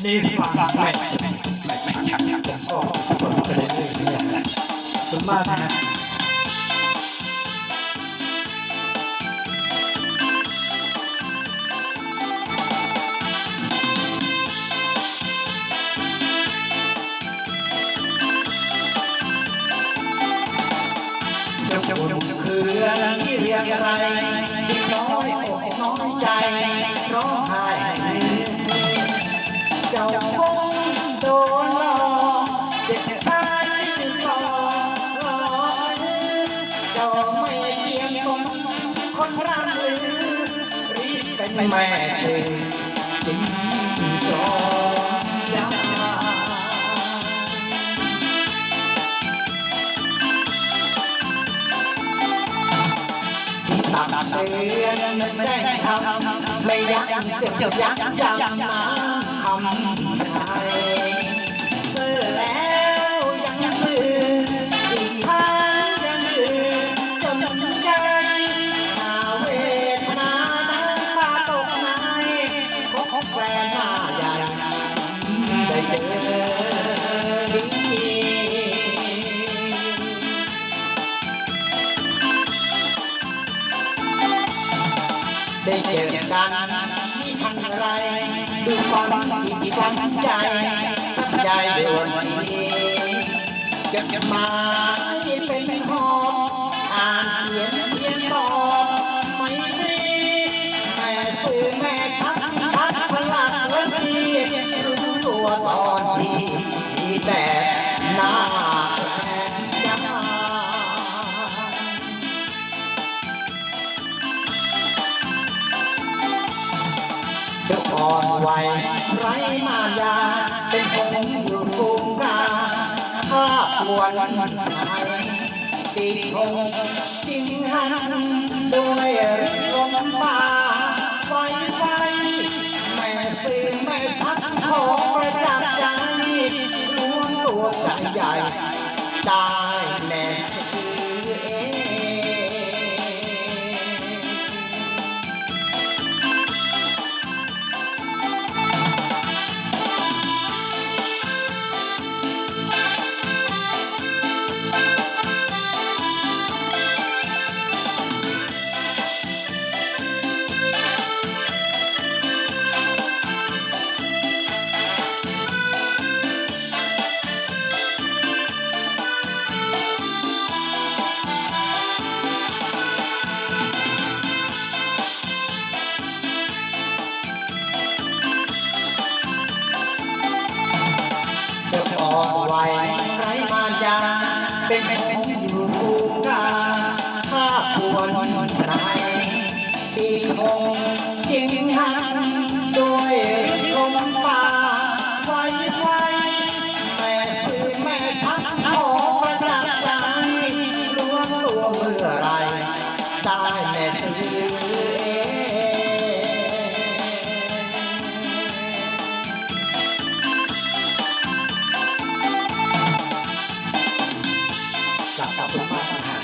นี่ฟังไม่ไม่ไม่ไม่ชักชักก็กดประเด็นเรื่องนี้คุณมากนะจงจงจงคืองที่เรียกอะไร แม่สื่อจึงจอมยาตักเตือนแจ้งทำไม่ยักจดจดยักจำมาคำใจ ได้เจอกันที่ทางไรดูฟังที่ฟังใจใจด่วนทีจะจะมาเป็นหออ่านเขียนเขียนบอกไม่รีแม่สื่อแม่ทักทักพลังและทีรู้ตัวตอนที่มีแต่ อ่อนไหวไรมายา เป็นคนอยู่ฟูงกาข้าควรไทยตีคงจริงหันด้วยลมป่าไฟไฟแม่สื่อแม่พักของประจักษ์ใจล้วนตัวใจใหญ่ได้ เป็นเป็นเป็นเป็นอยู่คู่กันภาพควรสนา Tá, tá, tá.